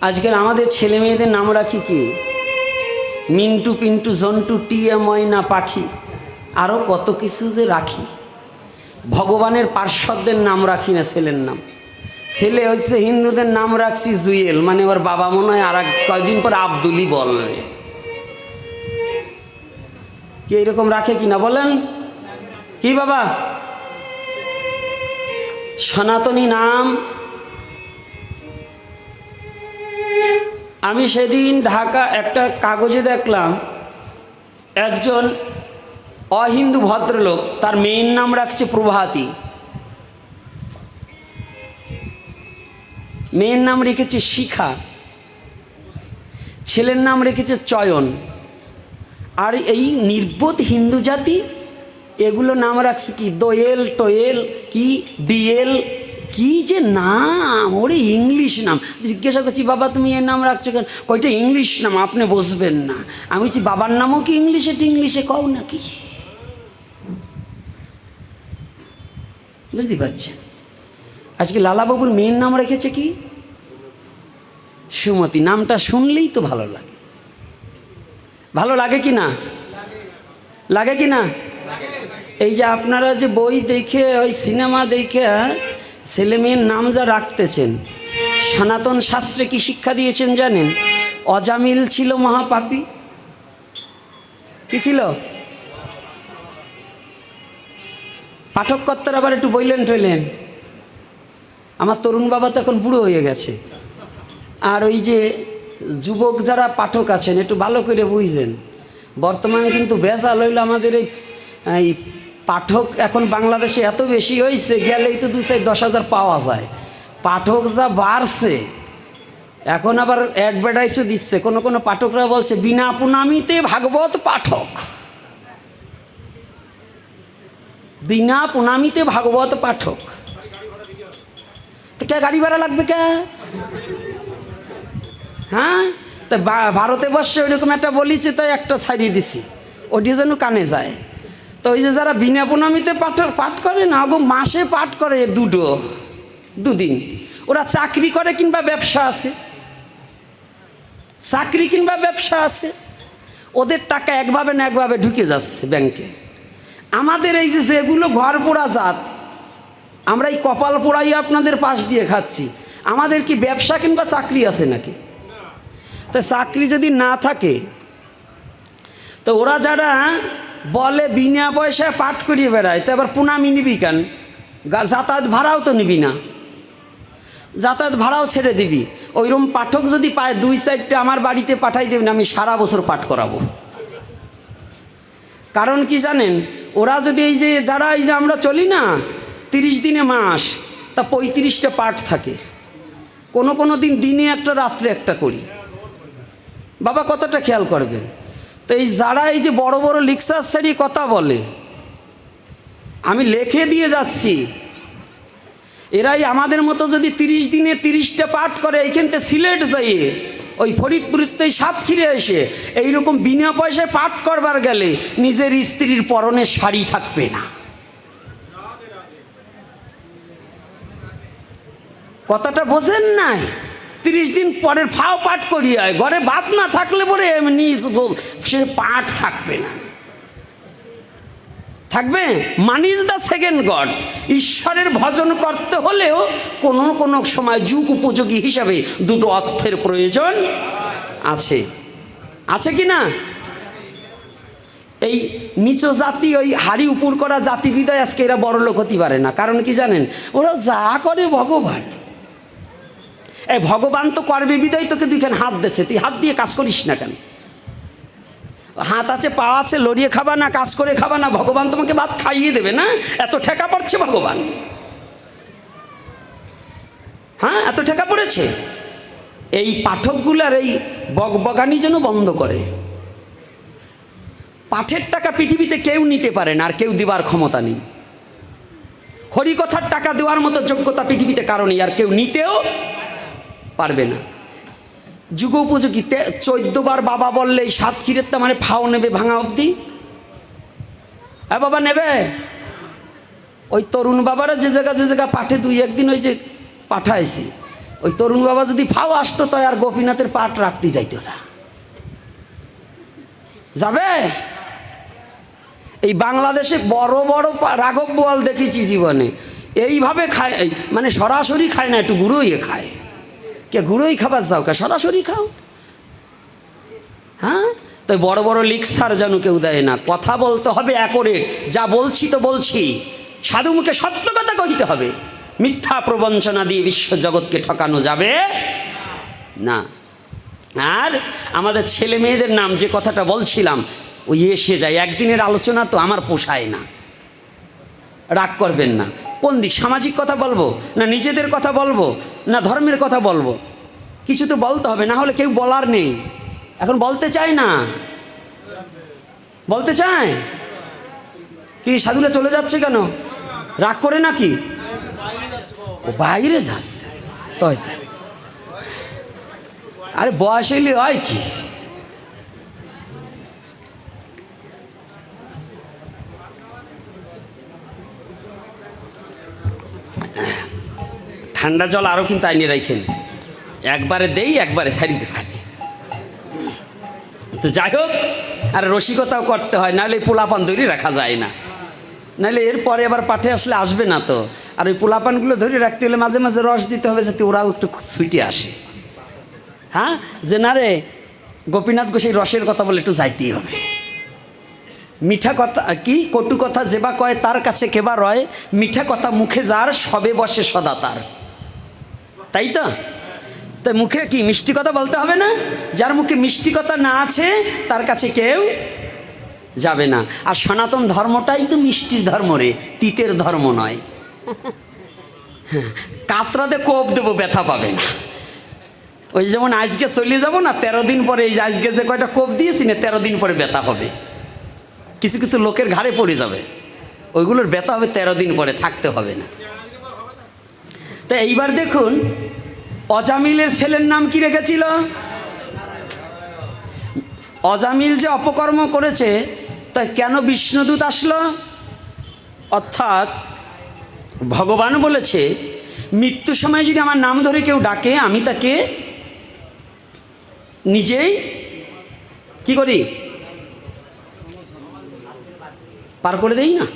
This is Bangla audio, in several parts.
আজকাল আমাদের ছেলে মেয়েদের নাম রাখি কি? মিন্টু, পিন্টু, জন্টু, টিয়া, ময়না, পাখি। আরও কত কিছু যে রাখি। ভগবানের পার্শ্বদের নাম রাখি না ছেলের নাম। ছেলে হচ্ছে হিন্দুদের নাম রাখছি জুয়েল। মানে ওর বাবা মনে হয় আর কয়েকদিন পর আব্দুলি বলবে। কি এরকম রাখে কি না বলেন? কি বাবা? সনাতনী নাম আমি সেদিন ঢাকা একটা কাগজে দেখলাম, একজন অহিন্দু ভদ্রলোক, তার মেয়ের নাম রাখছে প্রভাতী। মেয়ের নাম রেখেছে শিখা, ছেলের নাম রেখেছে চয়ন। আর এই নির্বোধ হিন্দু জাতি, এগুলো নাম রাখছে কি? দোয়েল, টোয়েল, কি? ডিএল কি যে নাম? ওরে ইংলিশ নাম। জিজ্ঞাসা করছি, বাবা, তুমি এর নাম রাখছো কেন? কয়টা ইংলিশ নাম? আপনি বসবেন না। আমি বলছি, বাবার নামও কি ইংলিশে? ইংলিশে কও নাকি? বুঝতে পারছেন? আজকে লালাবাবুর মেয়ের নাম রেখেছে কি? সুমতি। নামটা শুনলেই তো ভালো লাগে। ভালো লাগে কি না? লাগে কি না? এই যে আপনারা যে বই দেখে, ওই সিনেমা দেখে ছেলে মেয়ের নাম যা রাখতেছেন, সনাতন শাস্ত্রে কি শিক্ষা দিয়েছেন জানেন? অজামিল ছিল মহাপাপী। কি ছিল? পাঠককর্তার আবার একটু বইলেন টইলেন। আমার তরুণ বাবা তো এখন বুড়ো হয়ে গেছে। আর ওই যে যুবক যারা পাঠক আছেন, একটু ভালো করে বুঝলেন বর্তমানে কিন্তু বেজাল হইল আমাদের এই পাঠক এখন বাংলাদেশে এত বেশি হয়েছে গেলেই তো দু চার দশ হাজার পাওয়া যায়। পাঠক যা বাড়ছে, এখন আবার অ্যাডভার্টাইজও দিচ্ছে। কোনো কোনো পাঠকরা বলছে, বিনা পুনামিতে ভাগবত পাঠক। বিনা পুনামিতে ভাগবত পাঠক। তো কে গাড়ি ভাড়া লাগবে কে? হ্যাঁ? তা ভারতে বর্ষে ওইরকম একটা বলিছে তাই একটা ছাড়িয়ে দিছি। ওটি যেন কানে যায়। তো ওই যে যারা বিনা পুনামিতে পাঠ পাঠ করে না গো মাসে পাঠ করে দুটো, দুদিন। ওরা চাকরি করে কিংবা ব্যবসা আছে। চাকরি কিংবা ব্যবসা আছে। ওদের টাকা একভাবে না একভাবে ঢুকে যাচ্ছে ব্যাংকে। আমাদের এই যে যেগুলো ঘর পোড়া জাত, আমরা এই কপাল পোড়াই আপনাদের পাশ দিয়ে খাচ্ছি। আমাদের কি ব্যবসা কিংবা চাকরি আছে নাকি? তা চাকরি যদি না থাকে, তো ওরা যারা বলে বিনা পয়সায় পাঠ করিয়ে বেড়ায়, তো এবার পুনামি নিবি কেন? যাতায়াত ভাড়াও তো নিবি না। যাতায়াত ভাড়াও ছেড়ে দিবি। ওইরকম পাঠক যদি পায়, দুই সাইডটা আমার বাড়িতে পাঠাই দেবেন, আমি সারা বছর পাঠ করাবো। কারণ কি জানেন, ওরা যদি এই যে, যারা এই যে আমরা চলি না, তিরিশ দিনে মাস, তা পঁয়ত্রিশটা পাঠ থাকে। কোনো কোনো দিন দিনে একটা, রাত্রে একটা করি। বাবা কতটা খেয়াল করবেন? তো এই যারা এই যে বড় বড় লিক্সার সারি কথা বলে, আমি লেখে দিয়ে যাচ্ছি। এরাই আমাদের মতো যদি তিরিশ দিনে তিরিশটা পাঠ করে এইখান থেকে সিলেট যাইয়ে, ওই ফরিদপুরতে সাতক্ষীরে এসে, এইরকম বিনা পয়সায় পাঠ করবার গেলে নিজের স্ত্রীর পরনে শাড়ি থাকবে না। কথাটা বোঝেন নাই? তিরিশ দিন পরের ফাও পাঠ করিয়ায় ঘরে ভাত না থাকলে পরে এমনি সে পাঠ থাকবে না। থাকবে? মানিজ দ্য সেকেন্ড গড ঈশ্বরের ভজন করতে হলেও কোনো কোনো সময় যুগ উপযোগী হিসাবে দুটো অর্থের প্রয়োজন আছে। আছে কি না? এই নিচ জাতি, ওই হাড়ি উপর করা জাতি বিদায় আজকে এরা বড় লোক হতে পারে না। কারণ কি জানেন? ওরা যা করে ভগবান। এই ভগবান তো করবে বিদায়, তোকে দুইখান হাত দিচ্ছে তুই হাত দিয়ে কাজ করিস না কেন? হাত আছে, পা আছে, লড়িয়ে খাবা না, কাজ করে খাবা না, ভগবান তোমাকে ভাত খাইয়ে দেবে না? এত ঠেকা পড়ছে ভগবান? হ্যাঁ এত ঠেকা পড়েছে? এই পাঠকগুলার এই বগবগানি যেন বন্ধ করে। পাঠের টাকা পৃথিবীতে কেউ নিতে পারে না, আর কেউ দিবার ক্ষমতা নেই। হরিকথার টাকা দেওয়ার মতো যোগ্যতা পৃথিবীতে কারণেই আর কেউ নিতেও পারবে না। যুগ উপযোগী চোদ্দ বার বাবা বললে সাত ক্ষীরের তো মানে ফাও নেবে ভাঙা অবধি? হ্যাঁ বাবা নেবে? ওই তরুণ বাবারা যে জায়গা যে জায়গা পাঠে দুই একদিন ওই যে পাঠাইছি, ওই তরুণ বাবা যদি ফাও আসতো তাই আর গোপীনাথের পাঠ রাখতে যাইত না। যাবে? এই বাংলাদেশে বড় বড় রাঘব বোয়াল দেখেছি জীবনে। এইভাবে খায় মানে সরাসরি খায় না, একটু গুঁড়োই খায়। কে গুঁড়োই খাবার যাও কে সরাসরি খাও। হ্যাঁ? তাই বড় বড় লিক্সার যেন কেউ দেয় না। কথা বলতে হবে একরে যা বলছি তো বলছি। সাধু মুখে সত্য কথা কইতে হবে। মিথ্যা প্রবঞ্চনা দিয়ে বিশ্ব জগৎকে ঠকানো যাবে না। আর আমাদের ছেলে মেয়েদের নাম যে কথাটা বলছিলাম, ওই এসে যায়। একদিনের আলোচনা তো আমার পোষায় না। রাগ করবেন না। কোন দিক? সামাজিক কথা বলব না নিজেদের কথা বলব না ধর্মের কথা বলব? কিছু তো বলতে হবে, না হলে কেউ বলার নেই। এখন বলতে চায় না। বলতে চায়? কি সাধুরা চলে যাচ্ছে কেন? রাগ করে নাকি? ও বাইরে যাচ্ছে। তো আরে বয়স এলে হয় কি? ঠান্ডা জল আরও কিন্তু আইনে রাখেন একবারে দেই, একবারে সারিতে পারি তো যাই হোক, আর রসিকতাও করতে হয়, নাহলে পোলাপান ধরে রাখা যায় না। নাহলে এরপরে আবার পাঠে আসলে আসবে না তো। আর ওই পোলাপানগুলো ধরে রাখতে হলে মাঝে মাঝে রস দিতে হবে যাতে ওরাও একটু সুইটে আসে। হ্যাঁ? যে না রে, গোপীনাথ গোসাই রসের কথা বলে একটু যাইতেই হবে। মিঠা কথা, কি? কটু কথা যেবা কয়, তার কাছে কেবা রয়, মিঠা কথা মুখে যার, সবে বসে সদা তার। তাই তো? তাই মুখে কি মিষ্টি কথা বলতে হবে না? যার মুখে মিষ্টি কথা না আছে, তার কাছে কেউ যাবে না। আর সনাতন ধর্মটাই তো মিষ্টির ধর্ম রে, তিতের ধর্ম নয়। কাতরাতে কোপ দেবো, ব্যথা পাবে না। ওই যেমন আজকে চলে যাব না, তেরো দিন পরে এই আজকে যে কয়টা কোপ দিয়েছি না, তেরো দিন পরে ব্যথা হবে। কিছু কিছু লোকের ঘাড়ে পড়ে যাবে। ওইগুলোর ব্যথা হবে, তেরো দিন পরে থাকতে হবে না। তো এইবার দেখুন, অজামিলের ছেলের নাম কি রেখেছিল? অজামিল যে অপকর্ম করেছে তাই কেন বিষ্ণুদূত আসলো? অর্থাৎ, ভগবান বলেছে মৃত্যুর সময় যদি আমার নাম ধরে কেউ ডাকে, আমি তাকে নিজেই কি করি? পার করে দেই না?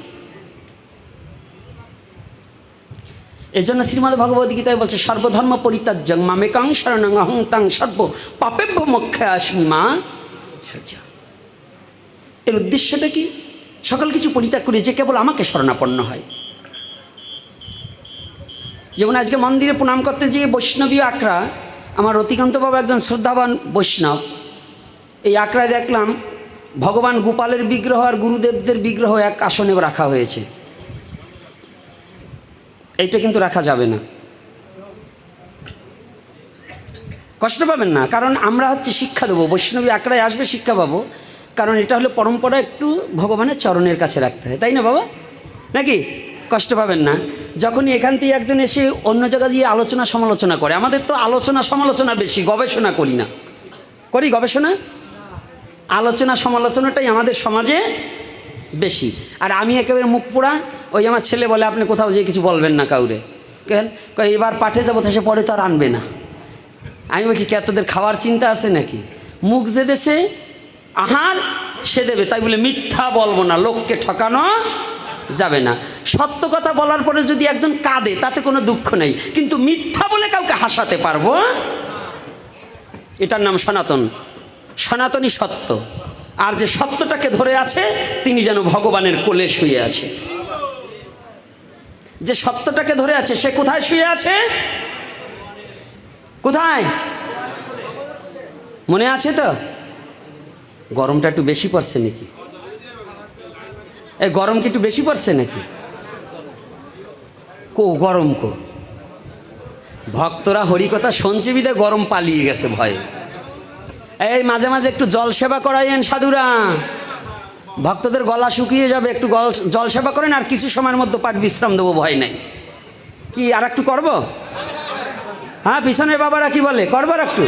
এই জন্য শ্রীমদ ভগবত গীতায় বলছে, সর্বধর্ম পরিত্যাজ্যং, মামেকাং শরণং অহং তাং সর্ব পাপেভ্য মক্ষে আসমি মা সজ্জা এর উদ্দেশ্যটা কি? সকল কিছু পরিত্যাগ করে যে কেবল আমাকে শরণাপন্ন হয়। যেমন আজকে মন্দিরে প্রণাম করতে গিয়ে বৈষ্ণবী আখড়া আমার রতিকান্ত বাবা একজন শ্রদ্ধাবান বৈষ্ণব, এই আখড়ায় দেখলাম ভগবান গোপালের বিগ্রহ আর গুরুদেবদের বিগ্রহ এক আসনে রাখা হয়েছে। এইটা কিন্তু রাখা যাবে না। কষ্ট পাবেন না, কারণ আমরা হচ্ছে শিক্ষা দেবো। বৈষ্ণবী আঁকড়ায় আসবে, শিক্ষা পাবো। কারণ এটা হলো পরম্পরা, একটু ভগবানের চরণের কাছে রাখতে হয়। তাই না বাবা? নাকি? কষ্ট পাবেন না। যখনই এখান থেকে একজন এসে অন্য জায়গায় গিয়ে আলোচনা সমালোচনা করে, আমাদের তো আলোচনা সমালোচনা বেশি, গবেষণা করি না। করি গবেষণা? আলোচনা সমালোচনাটাই আমাদের সমাজে বেশি। আর আমি একেবারে মুখ পোড়া, ওই আমার ছেলে বলে, আপনি কোথাও যেয়ে কিছু বলবেন না কাউরে। কেন? এবার পাঠে যাব, তো সে পরে তো আর আনবে না। আমি বলছি, কে তোদের খাওয়ার চিন্তা আছে নাকি? মুখ যে দেছে, আহার সে দেবে। তাই বলে, মিথ্যা বলব না, লোককে ঠকানো যাবে না। সত্য কথা বলার পরে যদি একজন কাঁদে, তাতে কোনো দুঃখ নেই। কিন্তু মিথ্যা বলে কাউকে হাসাতে পারব? এটার নাম সনাতন। সনাতনী সত্য। আর যে সত্যটাকে ধরে আছে, তিনি যেন ভগবানের কোলে শুয়ে আছে। যে সত্যটাকে ধরে আছে, সে কোথায় শুয়ে আছে? কোথায়? মনে আছে তো? গরমটা একটু বেশি পড়ছে নাকি? এই গরম কি একটু বেশি পড়ছে নাকি? কো গরম কো? ভক্তরা হরিকথা শুনছে গরম পালিয়ে গেছে ভয়ে। এই, মাঝে মাঝে একটু জল সেবা করাইয়েন, সাধুরা। ভক্তদের গলা শুকিয়ে যাবে, একটু জল সেবা করেন, আর কিছু সময়ের মধ্যে পাঠ বিশ্রাম দেবো, ভয় নাই। কি, আর একটু করব? হ্যাঁ পিছনের বাবারা কি বলে? করব আর একটু?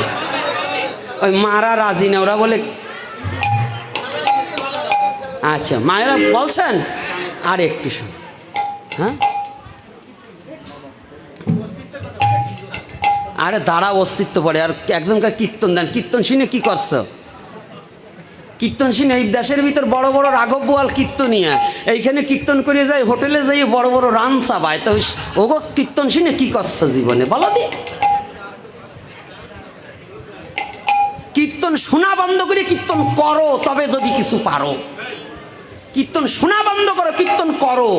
ওই মারা রাজি না, ওরা বলে আচ্ছা মায়েরা বলছেন? আর একটু শোন। হ্যাঁ? আরে দাঁড়া, অস্তিত্ব পড়ে। আর একজনকে কীর্তন দেন। কীর্তন শুনে কি করছ? কীর্তন শুনে এই দেশের ভিতর বড় বড় রাঘব বোয়াল কীর্তনিয়া। এইখানে কীর্তন করে যায়, হোটেলে যাই বড় বড় রান চাবায় তো ওগো কীর্তন শুনে কি করছ জীবনে? বলো দি। কীর্তন শোনা বন্ধ করে কীর্তন করো, তবে যদি কিছু পারো। কীর্তন শোনা বন্ধ করো, কীর্তন করো।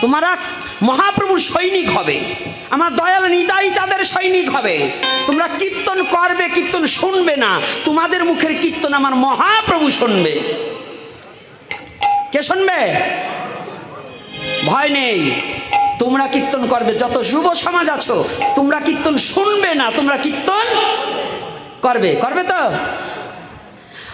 তোমরা মহাপ্রভুর সৈনিক হবে। আমার দয়াল নিতাই চাঁদের সৈনিক হবে। তোমরা কীর্তন করবে, কীর্তন শুনবে না। তোমাদের মুখের কীর্তন আমার মহাপ্রভু শুনবে। কে শুনবে? ভয় নেই। তোমরা কীর্তন করবে। যত শুভ সমাজ আছো, তোমরা কীর্তন শুনবে না, তোমরা কীর্তন করবে। করবে তো?